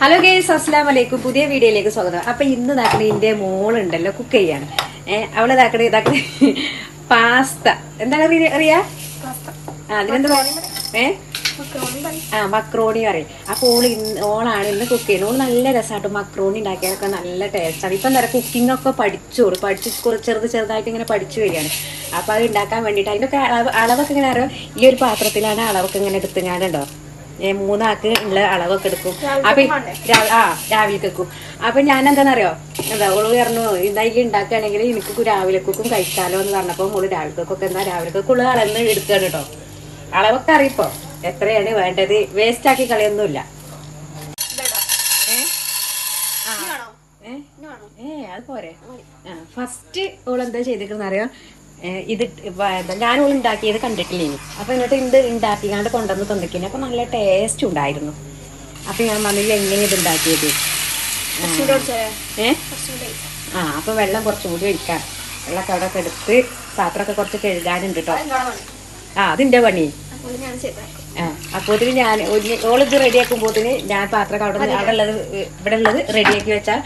Hello guys അസ്സാം വലൈക്കും പുതിയ വീഡിയോയിലേക്ക് സ്വാഗതം. അപ്പൊ ഇന്ന് ഇതാക്കണ എന്റെ മോളുണ്ടല്ലോ കുക്ക് ചെയ്യാണ് ഏഹ് അവൾ ഇതാക്കണ ഇതാക്കണ. പാസ്ത എന്താണ് അറിയാ അതിനെന്താ പറയുക ഏ? ആ മക്രോണി പറയും അപ്പൊ ഓൾ ഇന്ന് ഓളാണ് ഇന്ന് കുക്ക് ചെയ്യുന്നത്. ഓൾ നല്ല രസമായിട്ട് മക്രോണി ഉണ്ടാക്കിയാലൊക്കെ നല്ല ടേസ്റ്റാണ് ഇപ്പം എന്താ കുക്കിംഗ് ഒക്കെ പഠിച്ചോളൂ പഠിച്ച് കുറച്ച് ചെറുത് ചെറുതായിട്ട് ഇങ്ങനെ പഠിച്ചു വരികയാണ്. അപ്പൊ അത് ഉണ്ടാക്കാൻ വേണ്ടിയിട്ട് അതിന്റെ അളവ് അളവൊക്കെ ഇങ്ങനെ അറിയാം? ഈ ഒരു പാത്രത്തിലാണ് അളവൊക്കെ ഇങ്ങനെ എടുത്തുങ്ങാനുണ്ടോ ഏ മൂന്നാക്ക് ഉള്ള അളവൊക്കെ എടുക്കും. അപ്പൊ ആ രാവിലെ വെക്കും അപ്പൊ ഞാൻ എന്താണെന്നറിയോ എന്താ ഓൾ പറഞ്ഞു ഇതായി ഉണ്ടാക്കുകയാണെങ്കിൽ എനിക്ക് രാവിലേക്കും കഴിച്ചാലോ എന്ന് പറഞ്ഞപ്പോ മോൾ എന്താ എന്നാ രാവിലേക്കുള്ള അളന്ന് എടുക്കുകയാണ് കേട്ടോ അളവൊക്കെ അറിയിപ്പോ? എത്രയാണ് വേണ്ടത്? വേസ്റ്റ് ആക്കി കളയൊന്നുമില്ല. ഏ? അത് പോരെ. ഫസ്റ്റ് ഓൾ എന്താ ചെയ്തിരിക്കുന്ന അറിയാം ഇത് ഞാനും ഉണ്ടാക്കിയത് കണ്ടിട്ടില്ല ഇനി അപ്പൊ എന്നിട്ട് ഇത് ഉണ്ടാക്കിക്കാണ്ട് കൊണ്ടുവന്ന് തന്നിക്കില്ല അപ്പൊ നല്ല ടേസ്റ്റ് ഉണ്ടായിരുന്നു. അപ്പൊ ഞാൻ മമ്മിയിൽ എങ്ങനെ ഇത് ഉണ്ടാക്കിയത് ആ അപ്പൊ വെള്ളം കുറച്ചും കൂടി ഒഴിക്കാം. വെള്ളമൊക്കെ അവിടെ ഒക്കെ എടുത്ത് പാത്രമൊക്കെ കുറച്ച് കഴുകാനുണ്ട് കേട്ടോ ആ അതിന്റെ പണി. ആ അപ്പോത്തിന് ഞാൻ ഓളിത് റെഡിയാക്കുമ്പോത്തിന് ഞാൻ പാത്രമൊക്കെ അവിടെ അവിടെ ഉള്ളത് ഇവിടെ ഉള്ളത് റെഡിയാക്കി വെച്ചാൽ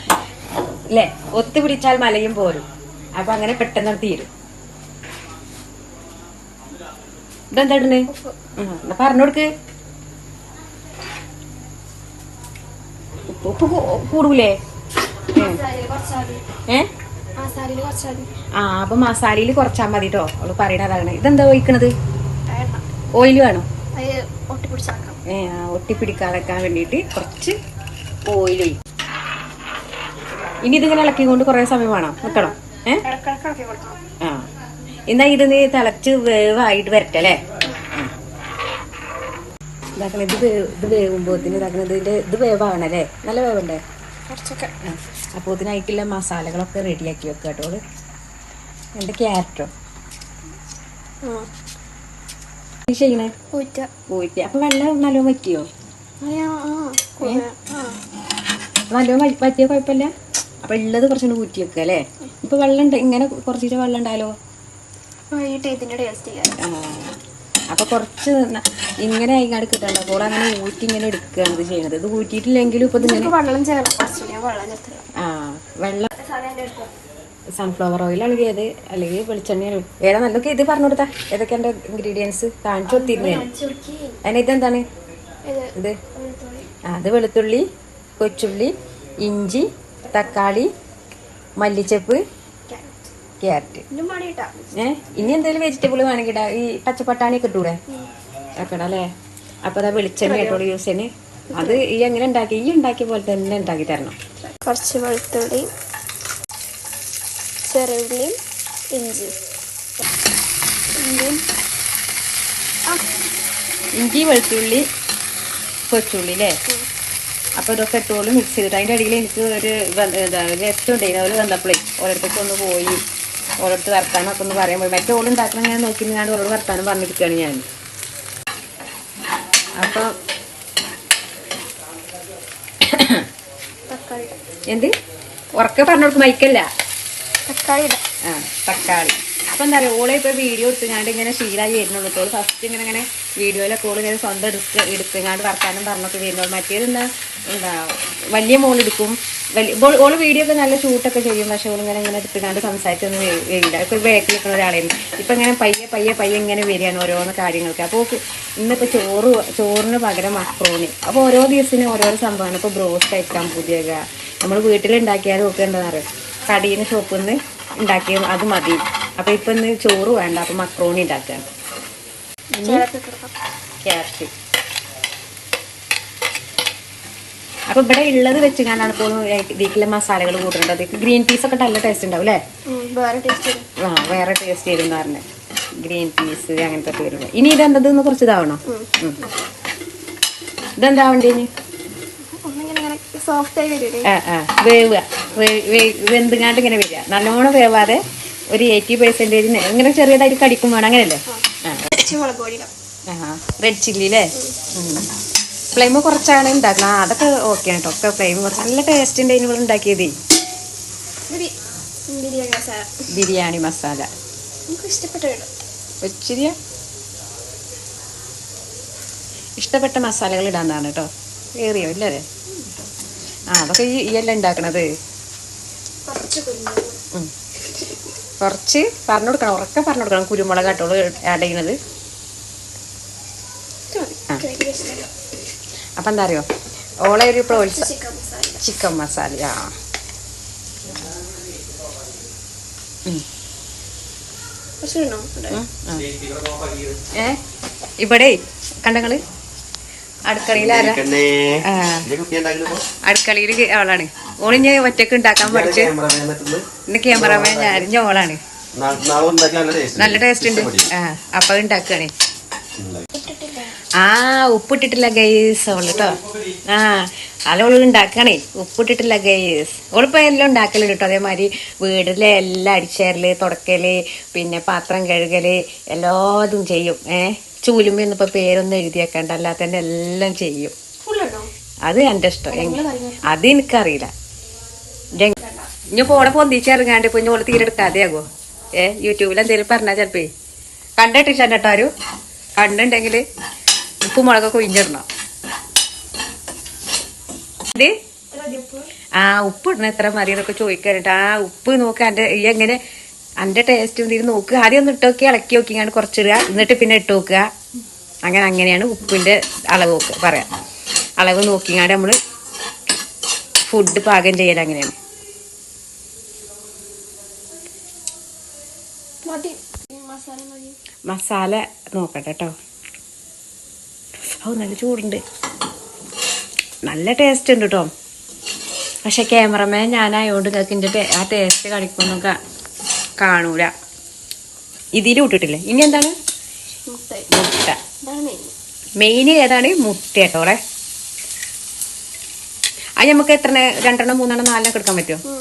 അല്ലേ ഒത്തുപിടിച്ചാൽ മലയും പോരും. അപ്പൊ അങ്ങനെ പെട്ടെന്ന് തീരും. ഇതെന്താ ഇടുന്നേ? എന്നാ പറഞ്ഞു കൊടുക്ക് ഉപ്പ് കൂടൂലേ? ആ അപ്പൊ മസാലയിൽ കുറച്ചാ മതി കേട്ടോ അവൾ പറയണതാണ് ഇതെന്താ ഒഴിക്കണത്? ഓയിൽ വേണോ? ഏ ഒട്ടിപ്പിടിക്കാതെക്കാൻ വേണ്ടിയിട്ട് കുറച്ച് ഓയിൽ ഇനി ഇതിങ്ങനെ ഇളക്കിക്കൊണ്ട് കുറെ സമയം വേണം. നിക്കണം ഏ? ആ. എന്നാ ഇത് നീ തിളച്ച് വേവായിട്ട് വരട്ടെ അല്ലേ? ഇതാക്കണ ഇത് ഇത് വേവുമ്പോത്തിന് ഇതാക്കണ ഇത് വേവാണല്ലേ നല്ല വേവണ്ടേ? കുറച്ചൊക്കെ. അപ്പോൾ ഇതിനായിട്ടുള്ള മസാലകളൊക്കെ റെഡിയാക്കി വെക്കുക കേട്ടോ എന്റെ എന്റെ ക്യാരറ്റോ? ചെയ്യണേ? പോയിട്ട് അപ്പൊ വെള്ളം നല്ലോണം വറ്റിയോ? നല്ലോണം വറ്റിയോ കുഴപ്പമില്ല? അപ്പൊ ഉള്ളത് കുറച്ചുകൂടി ഊറ്റി വെക്കുക അല്ലേ? ഇപ്പൊ വെള്ളം ഇങ്ങനെ കുറച്ചിട്ട് വെള്ളം ഉണ്ടായാലോ? ടേസ്റ്റ് ചെയ്യാം. അപ്പൊ കുറച്ച് ഇങ്ങനെ ആയിക്കാട് കിട്ടണ്ട. അപ്പോൾ അങ്ങനെ ഊറ്റി ഇങ്ങനെ എടുക്കുകയാണ് ഇത് ചെയ്യണത് ഇത് ഊറ്റിയിട്ടില്ലെങ്കിലും ഇപ്പൊ ഇതിങ്ങനെ വെള്ളം ചേർക്കാം വെള്ളം ചേർത്തില്ല ആ വെള്ളം സൺഫ്ലവർ ഓയിലാണെങ്കിൽ ഏത്? അല്ലെങ്കിൽ വെളിച്ചെണ്ണയാണ് ഏതാ? നല്ലൊക്കെ ഇത് പറഞ്ഞു കൊടുത്താ. ഏതൊക്കെ എന്റെ ഇൻഗ്രീഡിയൻസ് കാണിച്ചു കൊടുത്തിരുന്നേ. അതിന് ഇതെന്താണ് ഇത് അത് വെളുത്തുള്ളി കൊച്ചുള്ളി ഇഞ്ചി തക്കാളി മല്ലിച്ചപ്പ് ക്യാരറ്റ്. ഏ? ഇനി എന്തെങ്കിലും വെജിറ്റബിൾ വേണമെങ്കിൽ ഇടാം ഈ പച്ചപ്പട്ടാണി ഒക്കെ ഇട്ടൂടെ? വെക്കണം അല്ലേ? അപ്പോൾ അതാ വെളിച്ചെണ്ണ കേട്ടോളൂ യൂസ് ചെയ്യുന്നത് അത് ഈ എങ്ങനെ ഉണ്ടാക്കി ഈ ഉണ്ടാക്കിയ പോലെ തന്നെ ഉണ്ടാക്കി തരണം. കുറച്ച് വെളുത്തുള്ളി ചെറുള്ളിയും ഇഞ്ചി. ഇഞ്ചി വെളുത്തുള്ളി കൊച്ചുള്ളി അല്ലേ? അപ്പോൾ ഇതൊക്കെ ഇട്ടോളൂ മിക്സ് ചെയ്തിട്ട്. അതിന്റെ അടിയിൽ എനിക്ക് ഒരു ഗസ്റ്റ് ഉണ്ടായിരുന്നു അവർ വന്നപ്പോഴേ ഓരോരുത്തർക്കൊന്ന് പോയി. ഓരോരുത്തർ വർത്താനമൊക്കെ ഒന്ന് പറയാൻ പോയി. മറ്റേ ഓൾ ഉണ്ടാക്കണം ഞാൻ നോക്കി ഞാൻ ഓരോട് വർത്താനം പറഞ്ഞിരിക്കുകയാണ് ഞാൻ. അപ്പം എന്ത്? ഉറക്കെ പറഞ്ഞു കൊടുക്കും മൈക്കല്ല. തക്കാളി ആ തക്കാളി. അപ്പം എന്താ പറയുക ഓളെ ഇപ്പോൾ വീഡിയോ എടുത്തുങ്ങാണ്ട് ഇങ്ങനെ ശീലമായി വരുന്നുള്ളൂ. ഓൾ ഫസ്റ്റ് ഇങ്ങനെ ഇങ്ങനെ വീഡിയോയിലൊക്കെ ഓൾ ഇങ്ങനെ സ്വന്തം എടുത്ത് എടുത്തുങ്ങാണ്ട് വർത്താനം പറഞ്ഞൊക്കെ വരുന്നുള്ളൂ മറ്റേത് എന്താ എന്താ വലിയ മോൾ എടുക്കും. വലിയ ഓൾ വീഡിയോ ഒക്കെ നല്ല ഷൂട്ടൊക്കെ ചെയ്യും. പക്ഷേ ഓൾ ഇങ്ങനെ ഇങ്ങനെ എടുത്തുങ്ങാണ്ട് സംസാരിച്ചൊന്നും വരില്ല. ഇപ്പോൾ ബാക്കിൽ നിൽക്കുന്ന ഒരാളായിരുന്നു ഇപ്പം ഇങ്ങനെ പയ്യെ പയ്യെ പയ്യെ ഇങ്ങനെ വരികയാണ് ഓരോന്ന് കാര്യങ്ങൾക്ക്. അപ്പോൾ ഇന്നിപ്പോൾ ചോറ് ചോറിന് പകരം മക്രോണി അപ്പോൾ ഓരോ ദിവസത്തിനും ഓരോ സംഭവമാണ്. ഇപ്പോൾ ബ്രോസ്റ്റ് കഴിക്കാൻ പുതിയ നമ്മൾ വീട്ടിലുണ്ടാക്കിയാൽ ഒക്കെ എന്താണെന്ന് പറയുക കടയിൽ ഷോപ്പിൽ നിന്ന് ഉണ്ടാക്കിയാൽ അത് മതി. അപ്പോൾ ഇപ്പൊ ഇന്ന് ചോറ് വേണ്ട അപ്പോൾ മക്രോണി ഉണ്ടാക്കാം. ക്യാരറ്റ്. അപ്പോൾ ഇവിടെ ഉള്ളത് വെച്ച് ഇപ്പോൾ വീട്ടിലെ മസാലകൾ കൂട്ടുന്നത്. അതിലേക്ക് ഗ്രീൻ പീസ് ഒക്കെ നല്ല ടേസ്റ്റ് ഉണ്ടാവും അല്ലേ? ആ വേറെ ടേസ്റ്റ് ചെയ്തെന്ന് പറഞ്ഞത് ഗ്രീൻ പീസ് അങ്ങനത്തെ ഒക്കെ ഇനി ഇനി ഇതെന്തതെന്ന് കുറച്ച് ഇതാവണോ? ഇതെന്താ ഇതെന്താവണ്ടേ ഇനി? ഒന്നിങ്ങനെ ഇങ്ങനെ സോഫ്റ്റ് ആയി വരും ആ ആ. വേവുക. വേ- വേ- വെന്തുങ്ങാണ്ട് ഇങ്ങനെ വരിക. നല്ലോണം വേവാതെ ഒരു എയ്റ്റി പെർസെന്റേജിന് ഇങ്ങനെ ചെറിയതായിട്ട് കടിക്കും വേണം അങ്ങനല്ലേ റെഡ് ചില്ലി അല്ലേ ഫ്ലെയിം കുറച്ചാണ് ഉണ്ടാക്കുന്നത്. ആ അതൊക്കെ ഓക്കെ കേട്ടോ ഒക്കെ ഫ്ലെയിം കുറച്ച്. നല്ല ടേസ്റ്റ് ഉണ്ട് ഇവിടെ ഉണ്ടാക്കിയത്. ബിരിയാണി മസാല. ഇഷ്ടപ്പെട്ട ഇഷ്ടപ്പെട്ട മസാലകൾ ഇടാന്നാണ് കേട്ടോ ഏറിയോ ഇല്ലേ? ആ അതൊക്കെ ഈ ഇയല്ല അല്ലേ ഉണ്ടാക്കണത്? കുറച്ച്. കുറച്ച് പറഞ്ഞു കൊടുക്കണം. ഉറക്കെ പറഞ്ഞു കൊടുക്കണം. കുരുമുളക് കേട്ടോളൂ ആഡ് ചെയ്യണത് അപ്പം എന്താ അറിയോ? ഓളെ ഒരു പ്രോത്സാഹം ചിക്കൻ മസാല. ആ. ഏ? ഇവിടെ കണ്ടങ്ങൾ അടുക്കളയിൽ അവളാണ് അടുക്കളയിൽ അവളാണ്. ഓളിഞ്ഞ് ഒറ്റയ്ക്ക് ഉണ്ടാക്കാൻ പഠിച്ച്. ഇന്ന് ക്യാമറമാൻ ഞാൻ ഓളാണ്. നല്ല ടേസ്റ്റ് ഉണ്ട്. ആ അപ്പൊ ഉണ്ടാക്കുകയാണ് ഇട്ടിട്ടില്ല. ആ ഉപ്പിട്ടിട്ടില്ല ഗൈസ് അവൾ കേട്ടോ ആ അതോൾ ഉണ്ടാക്കണേ. ഉപ്പിട്ടിട്ടില്ല ഗൈസ് ഓളിപ്പോ എല്ലാം ഉണ്ടാക്കലുണ്ട് കേട്ടോ അതേമാതിരി വീടിലെ എല്ലാം അടിച്ചേരൽ തുടക്കൽ പിന്നെ പാത്രം കഴുകൽ എല്ലാതും ചെയ്യും. ഏ? ചൂലുമ്പോ ഇപ്പൊ പേരൊന്നും എഴുതിയേക്കണ്ട അല്ലാതെ തന്നെ എല്ലാം ചെയ്യും? അത് എന്റെ ഇഷ്ടം. അത് എനിക്കറിയില്ല. ഇനി പോടെ പൊന്തിച്ചിറങ്ങാണ്ട് ഇപ്പൊ തീരെടുക്കാതെ തീരെ എടുക്കാതെയാകോ ഏ യൂട്യൂബിൽ എന്തെങ്കിലും പറഞ്ഞാ ചെലപ്പേ. കണ്ടിട്ടില്ല കേട്ടോ ആരും. കണ്ടുണ്ടെങ്കിൽ ഉപ്പും മുളകൊക്കെ ഇത് ഇത്ര ആ ഉപ്പ് ഇടണം. എത്ര മതി എന്നൊക്കെ ചോദിക്കാനിട്ട് ആ ഉപ്പ് നോക്കാൻ എന്റെ ഈ എങ്ങനെ എന്റെ ടേസ്റ്റ് ഇതിൽ നോക്കുക ആദ്യം ഒന്ന് ഇട്ട് നോക്കി ഇളക്കി നോക്കിങ്ങാണ്ട് കുറച്ചിടുക. എന്നിട്ട് പിന്നെ ഇട്ട് നോക്കുക. അങ്ങനെ അങ്ങനെയാണ് ഉപ്പിന്റെ അളവ് നോക്കുക പറയാം. അളവ് നോക്കിങ്ങാണ്ട് നമ്മൾ ഫുഡ് പാകം ചെയ്യൽ അങ്ങനെയാണ്. മസാല നോക്കട്ടെ കേട്ടോ ഓ നല്ല ചൂടുണ്ട്. നല്ല ടേസ്റ്റ് ഉണ്ട് കേട്ടോ പക്ഷെ ക്യാമറമാൻ ഞാനായതുകൊണ്ട് നിങ്ങൾക്ക് ഇതിന്റെ ആ ടേസ്റ്റ് കളിക്കുമെന്നൊക്കെ കാണൂല. ഇതിലും ഇട്ടിട്ടില്ലേ? ഇനി എന്താണ്? മുട്ട. മെയിൻ ഏതാണ്? മുട്ട കേട്ടോടെ അത് നമുക്ക് എത്ര രണ്ടെണ്ണം മൂന്നെണ്ണം നാലെണ്ണം എടുക്കാൻ പറ്റുമോ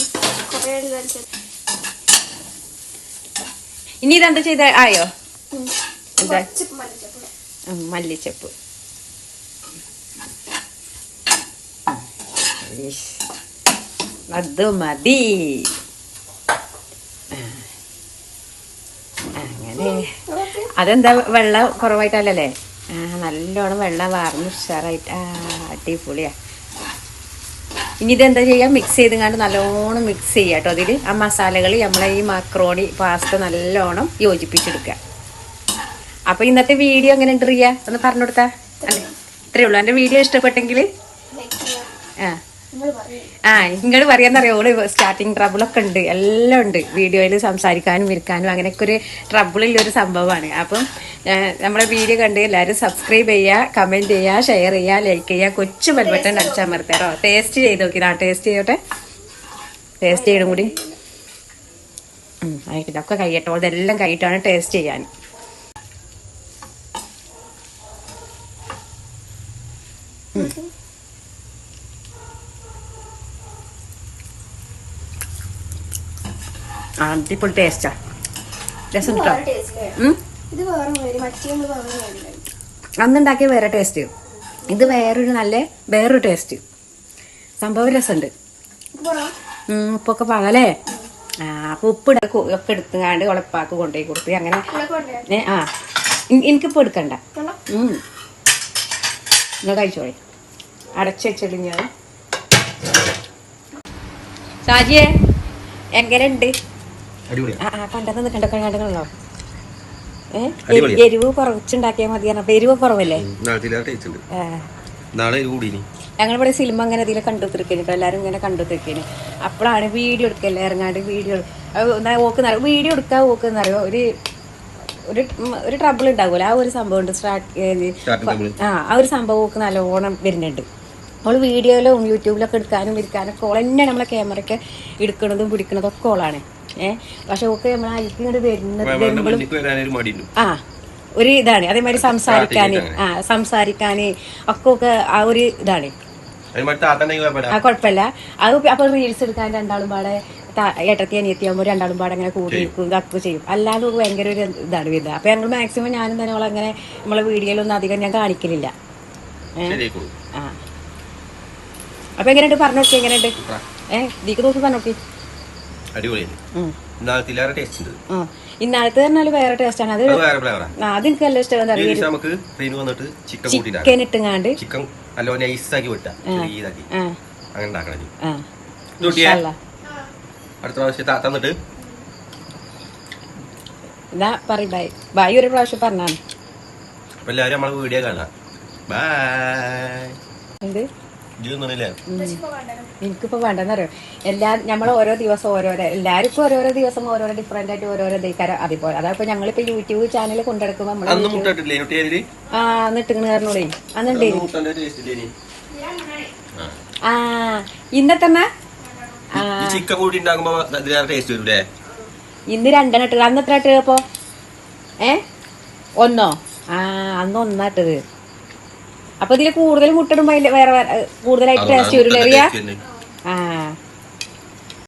ഇനി ഇതെന്താ ചെയ്ത? ആയോ. എന്താ? മല്ലിച്ചപ്പ്. അത് മതി ആ. അങ്ങനെ അതൊക്കെ അതെന്താ വെള്ളം കുറവായിട്ടല്ലേ നല്ലോണം വെള്ളം വാർന്ന് ഉഷാറായിട്ട് അടിപൊളിയാ. ഇനി ഇതെന്താ ചെയ്യാം? മിക്സ് ചെയ്തുകൊണ്ട് നല്ലോണം മിക്സ് ചെയ്യാം കേട്ടോ അതിൽ ആ മസാലകൾ നമ്മളെ ഈ മക്രോണി പാസ്ത നല്ലോണം യോജിപ്പിച്ചെടുക്കുക അപ്പൊ ഇന്നത്തെ വീഡിയോ എങ്ങനെ ഉണ്ട് റിയ? ഒന്ന് പറഞ്ഞു കൊടുത്താ. അല്ലേ? ഇത്രയേ ഉള്ളൂ. എന്റെ വീഡിയോ ഇഷ്ടപ്പെട്ടെങ്കിൽ ചെയ്യുക. ആ. ആ ഇങ്ങോട്ട് പറയാന്നറിയോ? ഓൾ സ്റ്റാർട്ടിങ് ട്രബിളൊക്കെ ഉണ്ട്. എല്ലാം ഉണ്ട്. വീഡിയോയിൽ സംസാരിക്കാനും ഇരിക്കാനും അങ്ങനെയൊക്കെ ഒരു ട്രബിളുള്ള ഒരു സംഭവമാണ്. അപ്പം നമ്മുടെ വീഡിയോ കണ്ട് എല്ലാവരും സബ്സ്ക്രൈബ് ചെയ്യുക കമന്റ് ചെയ്യുക ഷെയർ ചെയ്യുക ലൈക്ക് ചെയ്യുക കൊച്ചു ബെൽബട്ടൺ അടിച്ചമർത്തോ ടേസ്റ്റ് ചെയ്ത് നോക്കി. ആ ടേസ്റ്റ് ചെയ്യോട്ടെ. ടേസ്റ്റ് ചെയ്യണം കൂടി. ആയിക്കോട്ടെ ഒക്കെ കഴിയട്ടോ ഇതെല്ലാം കഴിയിട്ടാണ് ടേസ്റ്റ് ചെയ്യാൻ ആ അടിപൊളി ടേസ്റ്റാ രസം ഇത് കിട്ടോ വേറെ taste അല്ലേ? ഉം ഇത് വേറെ മാതിരി മറ്റേ നമ്മൾ ടേസ്റ്റാ രസം അന്നുണ്ടാക്കിയ വേറെ ടേസ്റ്റ് ഇത് വേറൊരു നല്ല വേറൊരു ടേസ്റ്റ് സംഭവം രസമുണ്ട്. ഉപ്പ് ഒക്കെ പകലേ ആ അപ്പൊ ഉപ്പ് ഇട- കൊ- ഒക്കെ എടുത്തുങ്ങാണ്ട് ഉളപ്പാക്ക് കൊണ്ടുപോയി കൊടുത്തു. അങ്ങനെ ആ. എനിക്കിപ്പോ എടുക്കണ്ട. നിങ്ങൾ കഴിച്ചോളി. അടച്ചു ഞാൻ. ഷാജിയെ എങ്ങനെയുണ്ട്? കണ്ടത് കണ്ട കണ്ടോ എരിവ് കുറച്ചുണ്ടാക്കിയാൽ മതി അപ്പൊ എരിവ് കുറവല്ലേ? ഞങ്ങളിവിടെ സിനിമ അങ്ങനെ ഇതിൽ കണ്ടുത്തിരിക്കുന്നു എല്ലാരും എല്ലാവരും ഇങ്ങനെ കണ്ടുത്തിരിക്കുന്നു അപ്പോഴാണ് വീഡിയോ എടുക്കല്ലേ? ഇറങ്ങാണ്ട് വീഡിയോ ഓക്കുന്ന വീഡിയോ എടുക്കാൻ ഓക്കുന്നറിയോ ഒരു ഒരു ഒരു ട്രബിൾ ഉണ്ടാകുമല്ലോ ആ ഒരു സംഭവം ഉണ്ട്. സ്റ്റാർട്ട് ആ ആ ഒരു സംഭവം ഓക്ക് നല്ലോണം വരുന്നുണ്ട്. നമ്മൾ വീഡിയോയിലും യൂട്യൂബിലൊക്കെ എടുക്കാനും ഇരിക്കാനൊക്കെ ഓൾ തന്നെയാണ് നമ്മളെ ക്യാമറയ്ക്ക് എടുക്കുന്നതും പിടിക്കുന്നതും ഒക്കെ ഓളാണ്. ഏഹ് പക്ഷെ ഒക്കെ നമ്മൾ അതിലേക്ക് ഇങ്ങോട്ട് വരുന്നത് ആ ഒരു ഇതാണ്. അതേമാതിരി സംസാരിക്കാന് ആ സംസാരിക്കാന് ഒക്കെ ഒക്കെ ആ ഒരു ഇതാണ്. ആ കുഴപ്പമില്ല. അത് അപ്പൊ റീൽസ് എടുക്കാൻ രണ്ടാളും പാടെ ഏട്ടത്തി അനിയത്തിയാകുമ്പോൾ രണ്ടാളും പാടെ അങ്ങനെ കൂടി നിൽക്കും ഇതൊക്കെ ചെയ്യും. അല്ലാതെ ഭയങ്കര ഒരു ഇതാണ് വരുന്നത് അപ്പൊ ഞങ്ങൾ മാക്സിമം ഞാനും തന്നെ അങ്ങനെ നമ്മളെ വീഡിയോയിലൊന്നും അധികം ഞാൻ കാണിക്കലില്ല. ആ. അപ്പൊ എങ്ങനെയുണ്ട്? പറഞ്ഞു നോക്കി എങ്ങനെയുണ്ട് ഏഹ് ദീക്ക് നോക്കി പറഞ്ഞു നോക്കി അടിപൊളിയാണ് ടേസ്റ്റ് ഉണ്ട്. ഇന്നാളത്തെ പറഞ്ഞാൽ വേറെ ടേസ്റ്റാണ് ആണ്. അത് വേറെ ഫ്ലേവറാണ് അത് എനിക്ക് നല്ല ഇഷ്ടം. എന്താ ഈ അറിയോ? ദിവസം നമുക്ക് ട്രെയിൻ വന്നിട്ട് ചിക്കൻ ചിക്കൻ ഇട്ടുങ്ങാണ്ട്. ചിക്കൻ നല്ല നൈസാക്കി വിട്ട. ചെറിയതാക്കി. ആ. അങ്ങനെ ഉണ്ടാക്കണം ആ. നൂറ്റിയേ ഇൻഷാല്ലാ. അടുത്ത പ്രാവശ്യം തന്നിട്ട്. ബായ് ബായ് ഒരു പ്രാവശ്യം പറഞ്ഞാണ് എല്ലാവരും നമ്മളെ വീഡിയോ കാണാം. ബൈ. എന്ത്? എനിക്കിപ്പോ വേണ്ടെന്നറിയോ എല്ലാ നമ്മൾ ഓരോ ദിവസം ഓരോരോ എല്ലാവർക്കും ഓരോരോ ദിവസം ഓരോരോ ഡിഫറെന്റ് ആയിട്ട് ഓരോരോ ദൈക്കാരം അതേപോലെ അതായത് ഞങ്ങളിപ്പോ യൂട്യൂബ് ചാനൽ കൊണ്ടെടുക്കുമ്പോ നമ്മൾ ആ കാരണോളേ അന്നുണ്ടേ. ആ. ഇന്നത്തെ ചിക്കൻ കൂടി ടേസ്റ്റ് വരൂലേ? ഇന്ന് രണ്ടെണ്ണം ഇട്ടത് അന്ന് എത്ര ഇട്ടത് അപ്പോ ഏ? ഒന്നോ? ആ അന്ന് ഒന്നാട്ടത് അപ്പൊ ഇതിൽ കൂടുതൽ മുട്ടിടുമ്പോ വേറെ വേറെ കൂടുതലായിട്ട് ടേസ്റ്റ് വരില്ലേ അറിയാ? ആ.